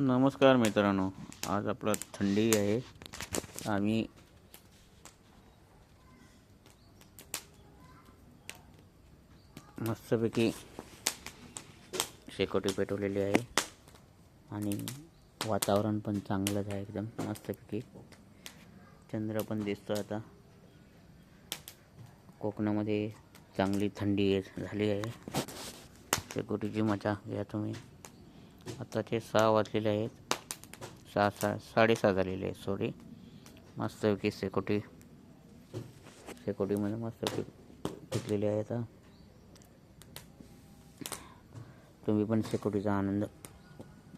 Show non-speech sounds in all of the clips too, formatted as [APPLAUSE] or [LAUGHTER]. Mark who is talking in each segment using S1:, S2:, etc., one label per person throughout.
S1: नमस्कार मित्रांनो आज आपलं थंडी आहे. आम्ही मस्तपैकी शेकोटी पेटवलेली आहे आणि वातावरण पण चांगलंच आहे एकदम मस्तपैकी. चंद्र पण दिसतो आता. कोकणामध्ये चांगली थंडी झाली आहे. शेकोटीची मजा घ्या तुम्ही. आताचे सहा वाजलेले आहेत. सहा सहा साडेसहा झालेले आहेत सॉरी मस्तपैकी सेकोटी सेकोटीमध्ये मस्तपैकी पिकलेली आहेत तुम्ही पण सेकोटीचा आनंद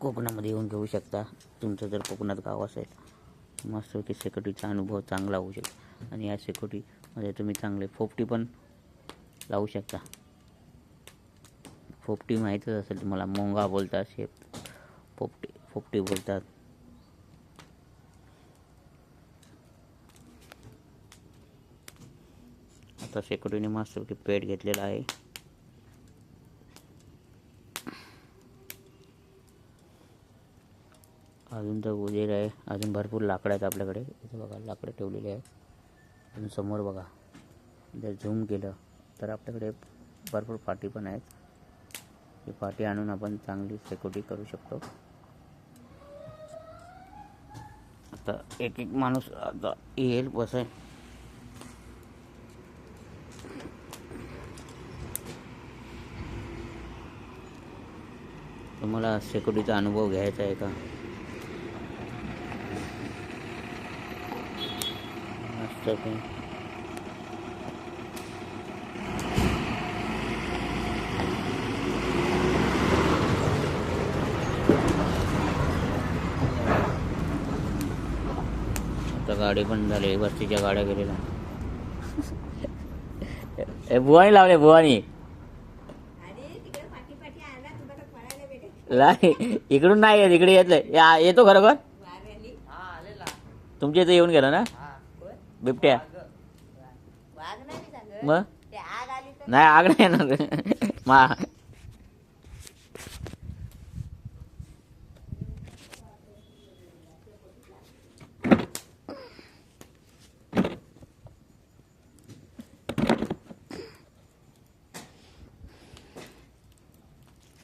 S1: कोकणामध्ये येऊन घेऊ शकता. तुमचं जर कोकणात गाव असेल मस्तपैकी सेकोटीचा अनुभव चांगला होऊ शकतो आणि या सेकोटीमध्ये तुम्ही चांगले फोपटी पण लावू शकता. फोपटी माहीतच असेल तुम्हाला. मोंगा बोलतात शेप पोपटी पोपटी बोलतात. आता शेकोटीने मस्तपैकी पेट घेतलेला आहे. अजून तर उजेड आहे. अजून भरपूर लाकडं आहेत आपल्याकडे. इथं बघा लाकडं ठेवलेली आहेत. अजून समोर बघा. जर झूम केलं तर आपल्याकडे भरपूर फाटी पण आहेत. ही पाटी आणून आपण चांगली सेक्युरिटी करू शकतो. आता एक एक माणूस आता येईल बसेल तुम्हाला सेक्युरिटीचा अनुभव घ्यायचा आहे का? मस्त आता गाडी पण झाली वस्तीच्या गाड्या गेलेल्या. ए बुवानी लावले बुवानी. नाही इकडून नाही येत इकडे येतलंय या- येतो खरोखर तुमच्या इथे येऊन गेला ना? बिबट्या. मग? नाही आग नाही येणार. [LAUGHS] मा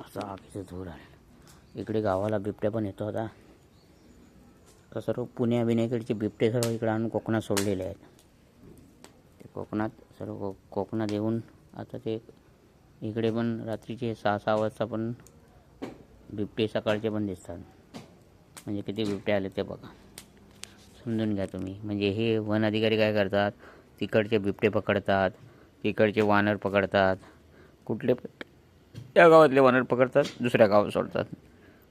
S1: असा आगीचा धूर आहे. इकडे गावाला बिबट्या पण येतो आता. तर सर्व पुण्या बिण्याकडचे बिबटे सर्व इकडे आणून कोकणात सोडलेले आहेत. ते कोकणात सर्व को कोकणात येऊन आता ते इकडे पण रात्रीचे सहा सहा वाजता पण बिबटे सकाळचे पण दिसतात. म्हणजे किती बिबटे आले ते बघा. समजून घ्या तुम्ही. म्हणजे हे वन अधिकारी काय करतात? तिकडचे बिबटे पकडतात तिकडचे वानर पकडतात. कुठले त्या गावातले वानर पकडतात दुसऱ्या गावात सोडतात.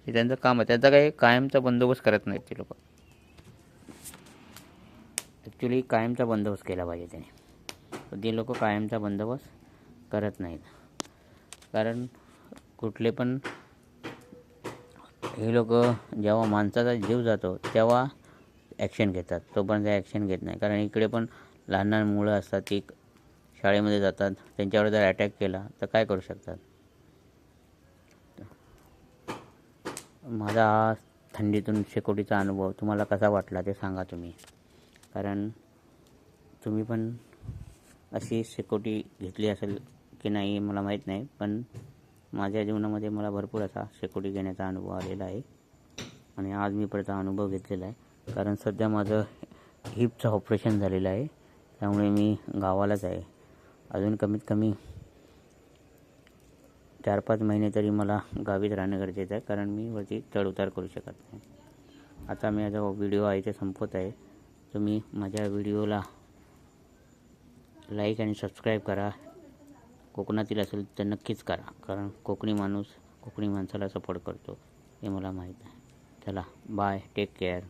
S1: हे त्यांचं काम आहे. त्यांचा काही कायमचा बंदोबस्त करत नाहीत ते लोक. ॲक्च्युली कायमचा बंदोबस्त केला पाहिजे त्याने. ते लोक कायमचा बंदोबस्त करत नाहीत. कारण कुठले पण हे लोक जेव्हा माणसाचा जीव जातो तेव्हा ॲक्शन घेतात. तोपर्यंत ॲक्शन घेत नाही. कारण इकडे पण लहान लहान मुलं असतात ती शाळेमध्ये जातात त्यांच्यावर जर अटॅक केला तर काय करू शकतात? माझा थंडीतून शेकोटीचा अनुभव तुम्हाला कसा वाटला ते सांगा तुम्ही. कारण तुम्ही पण अशी शेकोटी घेतली असेल की नाही मला माहीत नाही पण माझ्या जीवनामध्ये मला भरपूर असा शेकोटी घेण्याचा अनुभव आलेला आहे. आणि आज मी परत अनुभव घेतलेला आहे. कारण सध्या माझं हिपचं ऑपरेशन झालेलं आहे. त्यामुळे मी गावालाच आहे. अजून कमीत कमी चार पाच महिने तरी मला गावीच राहणं गरजेचं आहे कारण मी वरती चढउतार करू शकत नाही. आता मी माझा व्हिडिओ आहे ते संपवत आहे. तुम्ही माझ्या व्हिडिओला लाईक आणि सबस्क्राईब करा. कोकणातील असेल तर नक्कीच करा कारण कोकणी माणूस कोकणी माणसाला सपोर्ट करतो हे मला माहीत आहे. चला बाय टेक केअर